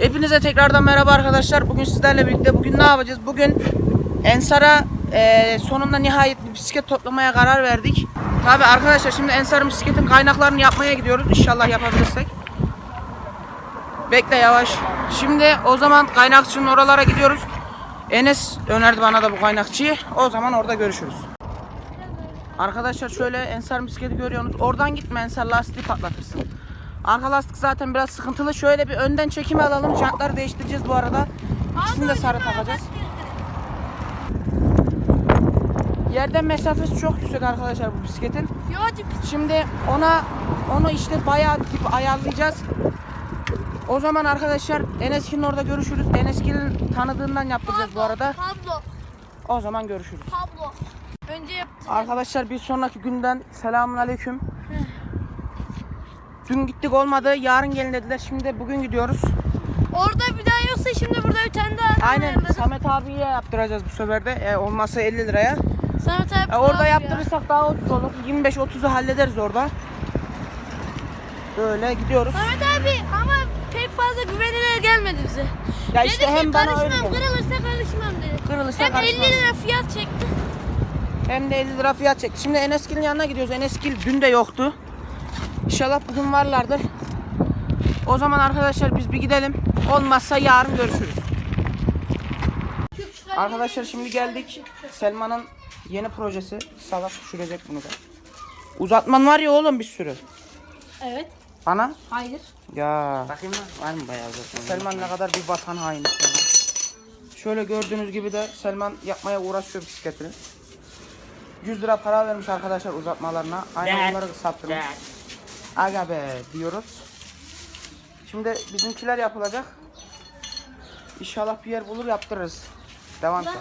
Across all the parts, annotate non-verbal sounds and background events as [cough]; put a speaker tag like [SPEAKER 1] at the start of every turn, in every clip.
[SPEAKER 1] Hepinize tekrardan merhaba arkadaşlar. Bugün sizlerle birlikte bugün ne yapacağız? Bugün Ensar'a e, sonunda nihayet bir bisiklet toplamaya karar verdik. Tabi arkadaşlar şimdi Ensar'ın bisikletin kaynaklarını yapmaya gidiyoruz. İnşallah yapabilirsek. Bekle yavaş. Şimdi o zaman kaynakçının oralara gidiyoruz. Enes önerdi bana da bu kaynakçıyı. O zaman orada görüşürüz. Arkadaşlar şöyle Ensar bisikleti görüyorsunuz. Oradan gitme Ensar lastiği patlatırsın. Arka lastik zaten biraz sıkıntılı. Şöyle bir önden çekimi alalım. Jantları değiştireceğiz bu arada. İkisini de sarı takacağız. Yerden mesafesi çok yüksek arkadaşlar bu bisikletin. Şimdi ona onu işte bayağı dip ayarlayacağız. O zaman arkadaşlar Eneskin'in orada görüşürüz. Eneskin'in tanıdığından yaptıracağız bu arada.
[SPEAKER 2] Pablo.
[SPEAKER 1] O zaman görüşürüz.
[SPEAKER 2] Pablo. Önce yapacağız.
[SPEAKER 1] Arkadaşlar bir sonraki günden selamun aleyküm. Dün gittik olmadı. Yarın gelin dediler. Şimdi bugün gidiyoruz.
[SPEAKER 2] Orada bir daha yoksa şimdi burada bir tane daha
[SPEAKER 1] Aynen
[SPEAKER 2] ayarladık.
[SPEAKER 1] Samet abiye yaptıracağız bu sefer de. E, olmazsa 50 liraya.
[SPEAKER 2] Samet abi
[SPEAKER 1] E, orada yaptırırsak daha ucuz olur. 25-30'u hallederiz orada. Böyle gidiyoruz.
[SPEAKER 2] Samet abi ama pek fazla güvenilir gelmedi bize.
[SPEAKER 1] Ya
[SPEAKER 2] dedi
[SPEAKER 1] işte
[SPEAKER 2] ki
[SPEAKER 1] hem bana öyle
[SPEAKER 2] kırılırsa karışmam dedi.
[SPEAKER 1] Kırılırsa
[SPEAKER 2] Hem 50
[SPEAKER 1] karışmam.
[SPEAKER 2] lira fiyat çekti.
[SPEAKER 1] Hem de 50 lira fiyat çekti. Şimdi Eneskil'in yanına gidiyoruz. Eneskil dün de yoktu. İnşallah bugün varlardır. O zaman arkadaşlar biz bir gidelim. Olmazsa yarın görüşürüz. Arkadaşlar şimdi geldik. Selman'ın yeni projesi. Salak düşürecek bunu da. Uzatman var ya oğlum bir sürü.
[SPEAKER 2] Evet.
[SPEAKER 1] Bana?
[SPEAKER 2] Hayır.
[SPEAKER 1] Ya. Bakayım mı? Var mı bayağı uzatman? Selman ne kadar bir vatan haini. Şöyle gördüğünüz gibi de Selman yapmaya uğraşıyor bisikletini. 100 lira para vermiş arkadaşlar uzatmalarına. Aynı onları kısalttırmış. Aga be diyoruz. Şimdi bizimkiler yapılacak. İnşallah bir yer bulur yaptırırız. Devam et.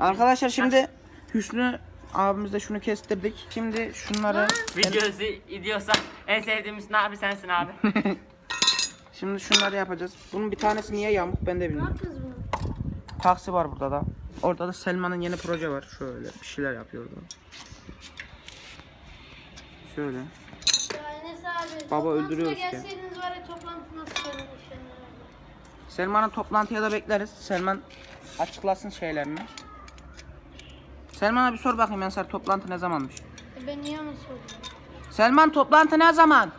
[SPEAKER 1] Arkadaşlar şimdi Hüsnü abimizle şunu kestirdik. Şimdi şunları
[SPEAKER 3] Videosu izliyorsan en sevdiğimiz ne abi sensin abi. [laughs]
[SPEAKER 1] şimdi şunları yapacağız. Bunun bir tanesi niye yamuk ben de bilmiyorum.
[SPEAKER 2] Kız bunu.
[SPEAKER 1] Taksi var burada da. Orada da Selman'ın yeni proje var. Şöyle bir şeyler yapıyor orada. Şöyle.
[SPEAKER 2] Abi.
[SPEAKER 1] Baba öldürüyoruz ki.
[SPEAKER 2] Gelseydiniz var ya toplantı nasıl çalışır?
[SPEAKER 1] Selman'ın toplantıya da bekleriz. Selman açıklasın şeylerini. Selman'a bir sor bakayım Ensar toplantı ne zamanmış?
[SPEAKER 2] E ben niye onu soruyorum?
[SPEAKER 1] Selman toplantı ne zaman?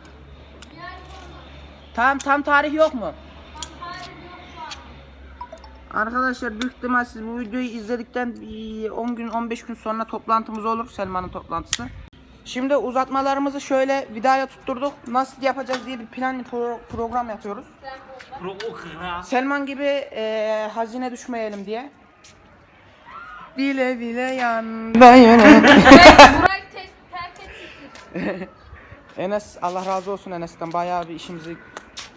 [SPEAKER 1] Tam tam tarih yok mu? Arkadaşlar büyük ihtimal siz bu videoyu izledikten bir 10 gün 15 gün sonra toplantımız olur Selman'ın toplantısı. Şimdi uzatmalarımızı şöyle vidaya tutturduk. Nasıl yapacağız diye bir plan pro- program yapıyoruz. Selman gibi eee, hazine düşmeyelim diye. Bile bile yanda [laughs] yöne.
[SPEAKER 2] Burak tek terk etsin.
[SPEAKER 1] Enes Allah razı olsun Enes'ten bayağı bir işimizi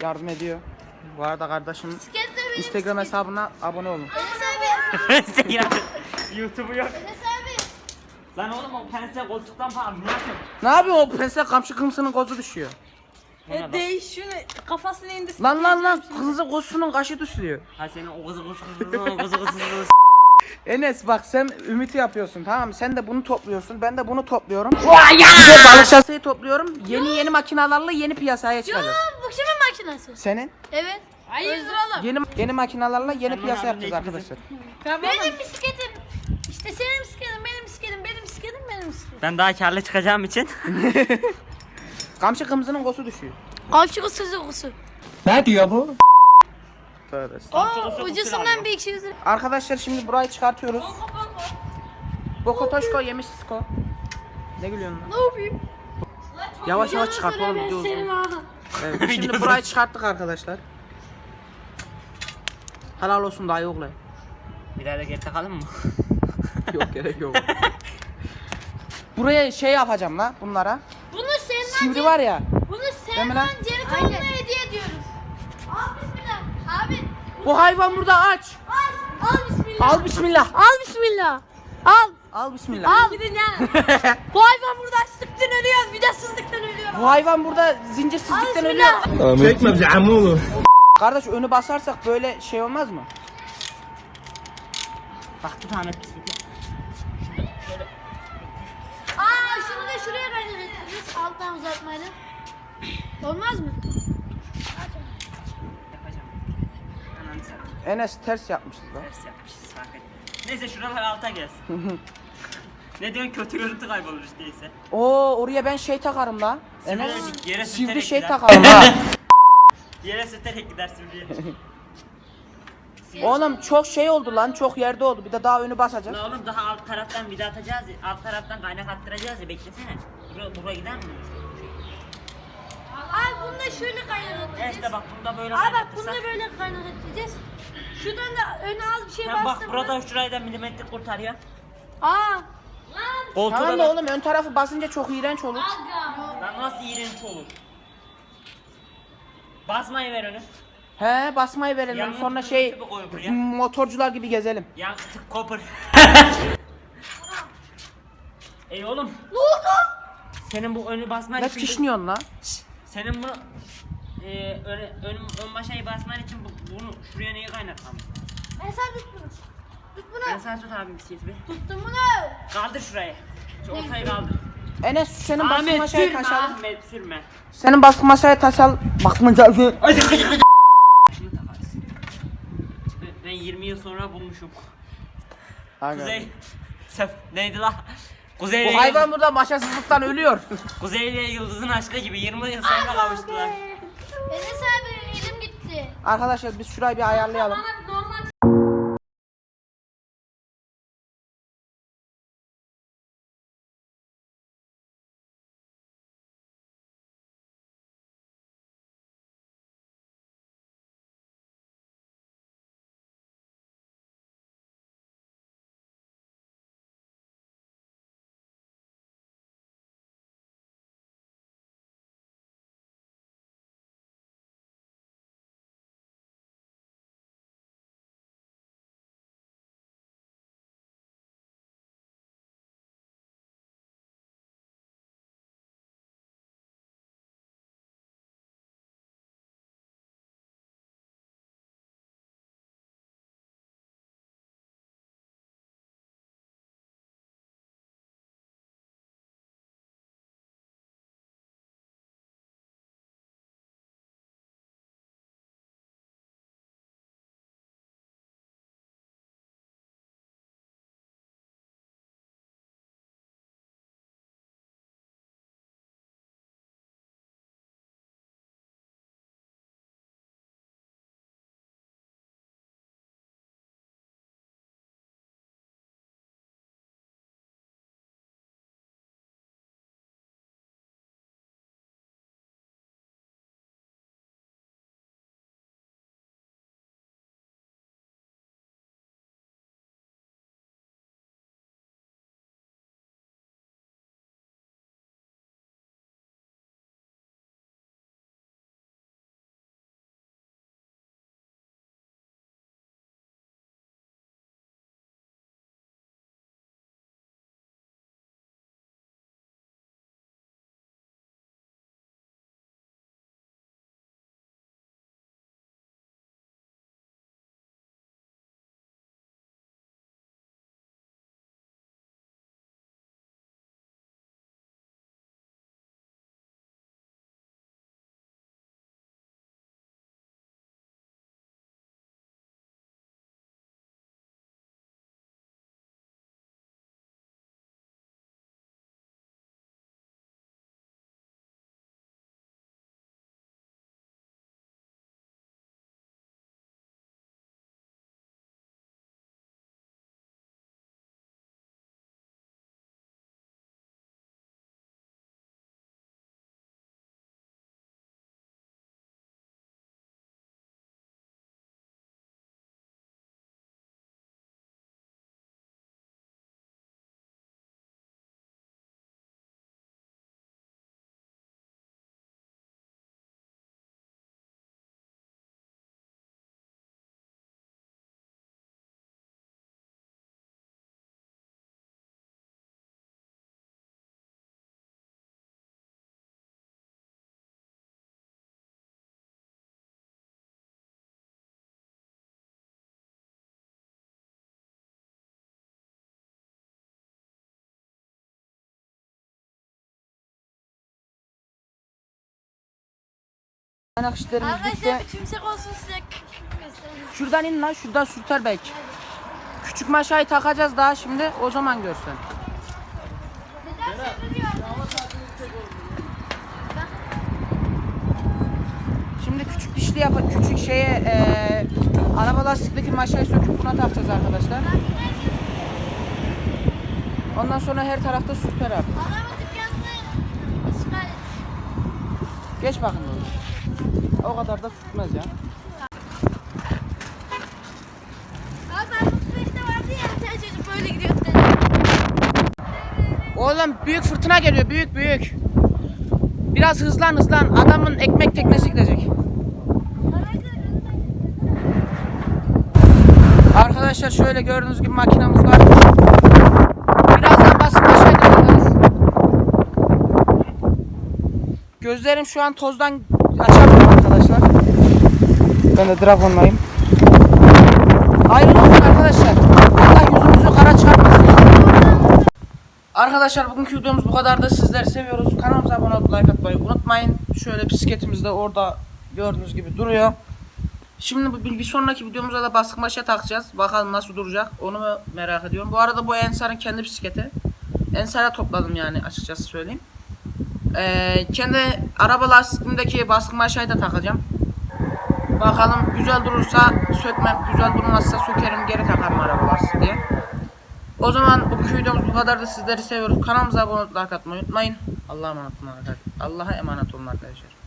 [SPEAKER 1] yardım ediyor. Bu arada kardeşim
[SPEAKER 2] benim.
[SPEAKER 1] Instagram hesabına abone olun.
[SPEAKER 2] Enes abi. [laughs]
[SPEAKER 3] ya. [laughs] YouTube'u yok. Lan oğlum o pense koltuktan falan ne yapıyorsun?
[SPEAKER 1] Ne yapıyorsun o pense kamçı kımsının kozu düşüyor.
[SPEAKER 3] E,
[SPEAKER 4] Değiş şunu kafasını indir.
[SPEAKER 1] Lan lan lan kızın kozusunun kaşı düşüyor.
[SPEAKER 3] Ha senin o kızı kızı kızı kızı kızı kızı
[SPEAKER 1] Enes bak sen ümiti yapıyorsun tamam mı? Sen de bunu topluyorsun. Ben de bunu topluyorum. Bir de balık şasayı topluyorum. Yeni yeni makinalarla yeni piyasaya çıkacağız.
[SPEAKER 2] Bu kimin makinesi?
[SPEAKER 1] Senin
[SPEAKER 2] Evet.
[SPEAKER 4] Hayırdır oğlum?
[SPEAKER 1] yeni yeni makinalarla yeni piyasa yapacağız arkadaşlar.
[SPEAKER 2] Benim bisikletim. İşte senin bisikletin, benim bisikletim, bisikletim.
[SPEAKER 3] Ben daha karlı çıkacağım için. [laughs]
[SPEAKER 1] Kamçı kımsının kozu düşüyor.
[SPEAKER 2] Kamçı kusuzu kusu.
[SPEAKER 1] Tövbe
[SPEAKER 2] Oo, ucusundan bir iki yüz lira.
[SPEAKER 1] Arkadaşlar şimdi burayı çıkartıyoruz. Bokotoşko yemiş Sisko. Ne gülüyorsun lan?
[SPEAKER 2] Ne yapayım?
[SPEAKER 1] Yavaş yavaş çıkart oğlum video uzun. Evet, [laughs] şimdi burayı çıkarttık arkadaşlar. Helal olsun dayı oğlu.
[SPEAKER 3] Bir daha da geri takalım mı?
[SPEAKER 1] yok gerek yok. [laughs] Buraya şey yapacağım la bunlara.
[SPEAKER 2] Bunu Selman,
[SPEAKER 1] Sivri var ya.
[SPEAKER 2] bunu
[SPEAKER 1] lan?
[SPEAKER 2] Selman Ceritoğlu'na hediye ediyoruz. Al bismillah. Abi
[SPEAKER 1] Bu hayvan burada aç.
[SPEAKER 2] al, al bismillah.
[SPEAKER 1] Al bismillah.
[SPEAKER 2] Al bismillah. Al.
[SPEAKER 1] Al bismillah.
[SPEAKER 2] Al. Gidin ya. [laughs] Bu hayvan burada açlıktan ölüyor, bir de sızlıktan ölüyor.
[SPEAKER 1] Bu hayvan burada zincirsizlikten
[SPEAKER 2] Al
[SPEAKER 1] ölüyor.
[SPEAKER 2] bismillah.
[SPEAKER 5] Çekme bizi ammoğlu.
[SPEAKER 1] Kardeş önü basarsak böyle şey olmaz mı?
[SPEAKER 3] Bak Ahmet bisikleti.
[SPEAKER 2] Aa şunu da şuraya Alttan uzatmayla. Olmaz mı?
[SPEAKER 1] Enes ters yapmışız lan.
[SPEAKER 3] Ters yapmışız fark ettim. Neyse şuralar alta gelsin. ne diyorsun kötü görüntü kaybolur işte ise.
[SPEAKER 1] Oo oraya ben şey takarım la. Enes
[SPEAKER 3] Sivri- yere
[SPEAKER 1] sivri
[SPEAKER 3] sürterek
[SPEAKER 1] şey
[SPEAKER 3] gider.
[SPEAKER 1] takarım la. [laughs]
[SPEAKER 3] Yere sürterek gidersin diye. [laughs]
[SPEAKER 1] Oğlum çok şey oldu lan çok yerde oldu. Bir de daha önü basacağız.
[SPEAKER 3] La oğlum daha alt taraftan bir de atacağız ya. Alt taraftan kaynak attıracağız ya beklesene. Bura, buraya gider mi?
[SPEAKER 2] Abi bunu da şöyle edeceğiz.
[SPEAKER 3] işte bak bunda böyle
[SPEAKER 2] Abi bak bunu da böyle kaynak edeceğiz. Şuradan da öne az bir şey
[SPEAKER 3] Sen bak
[SPEAKER 2] bastım.
[SPEAKER 3] burada şurayı da milimetre kurtar ya.
[SPEAKER 2] Aa.
[SPEAKER 3] Koltuğu
[SPEAKER 1] Tamam
[SPEAKER 3] da
[SPEAKER 1] da oğlum ön tarafı basınca çok iğrenç olur.
[SPEAKER 3] Lan nasıl iğrenç olur? Basmayı ver onu.
[SPEAKER 1] He basmayı verelim
[SPEAKER 3] Yangın
[SPEAKER 1] sonra şey
[SPEAKER 3] koy buraya.
[SPEAKER 1] motorcular gibi gezelim.
[SPEAKER 3] Yankıtık kopur. [laughs] Ey oğlum.
[SPEAKER 2] Ne oldu?
[SPEAKER 3] Senin bu önü basman
[SPEAKER 1] Ne
[SPEAKER 3] için...
[SPEAKER 1] kişniyorsun la?
[SPEAKER 3] Senin bunu... E, ön, ön, ön başayı basman için bu, bunu şuraya neyi kaynatmamız?
[SPEAKER 2] Ben sen tut bunu. Tut
[SPEAKER 3] Ben sana tut abim bir bir.
[SPEAKER 2] Tuttum bunu.
[SPEAKER 3] Kaldır şurayı. Şu ortayı kaldır.
[SPEAKER 1] Enes senin baskı
[SPEAKER 3] Ahmet
[SPEAKER 1] masaya
[SPEAKER 3] sürme
[SPEAKER 1] taşalım.
[SPEAKER 3] Ahmet sürme.
[SPEAKER 1] Senin baskı masaya taşal. Bak mı geldi?
[SPEAKER 3] Şunu takarsın. Ben- Ben 20 yıl sonra bulmuşum. Kuzey. Sef neydi la? Kuzey ile
[SPEAKER 1] Bu hayvan burada maşasızlıktan ölüyor. [laughs]
[SPEAKER 3] Kuzey ile Yıldız'ın aşkı gibi 20 yıl sonra kavuştular.
[SPEAKER 2] Enes abi elim gitti.
[SPEAKER 1] Arkadaşlar biz şurayı bir ayarlayalım.
[SPEAKER 2] Bana normal
[SPEAKER 1] Kaynak işlerimiz bitti.
[SPEAKER 2] Arkadaşlar bir tümsek olsun size göstereyim.
[SPEAKER 1] Şuradan in lan şuradan sürter belki. Küçük maşayı takacağız daha şimdi o zaman görsen. Şimdi küçük dişli yap küçük şeye eee araba lastikteki maşayı söküp buna takacağız arkadaşlar. Ondan sonra her tarafta sürter abi.
[SPEAKER 2] Adamın dükkanını işgal et.
[SPEAKER 1] Geç bakın oğlum. O kadar da sürtmez ya.
[SPEAKER 2] Abi ben 35'te vardı ya bir tane çocuk böyle gidiyor dedi.
[SPEAKER 1] Oğlum büyük fırtına geliyor büyük büyük. Biraz hızlan hızlan adamın ekmek teknesi gidecek. Arkadaşlar şöyle gördüğünüz gibi makinamız var. Birazdan basın aşağı gideceğiz. Gözlerim şu an tozdan açamıyorum arkadaşlar. Ben de Dragon'layım. Hayırlı olsun arkadaşlar. Allah yüzümüzü kara çıkartmasın. Arkadaşlar bugünkü videomuz bu kadar da sizleri seviyoruz. Kanalımıza abone olup like atmayı unutmayın. Şöyle bisikletimiz de orada gördüğünüz gibi duruyor. Şimdi bir, bir sonraki videomuzda da baskı başa takacağız. Bakalım nasıl duracak onu merak ediyorum. Bu arada bu Ensar'ın kendi bisikleti. Ensar'a topladım yani açıkçası söyleyeyim. Ee, kendi araba lastiğimdeki baskı maşayı da takacağım. Bakalım güzel durursa sökmem, güzel durmazsa sökerim geri takarım araba lastiğe. O zaman bu videomuz bu kadar da sizleri seviyoruz. Kanalımıza abone olmayı like unutmayın. Allah'a emanet olun arkadaşlar. Allah'a emanet olun arkadaşlar.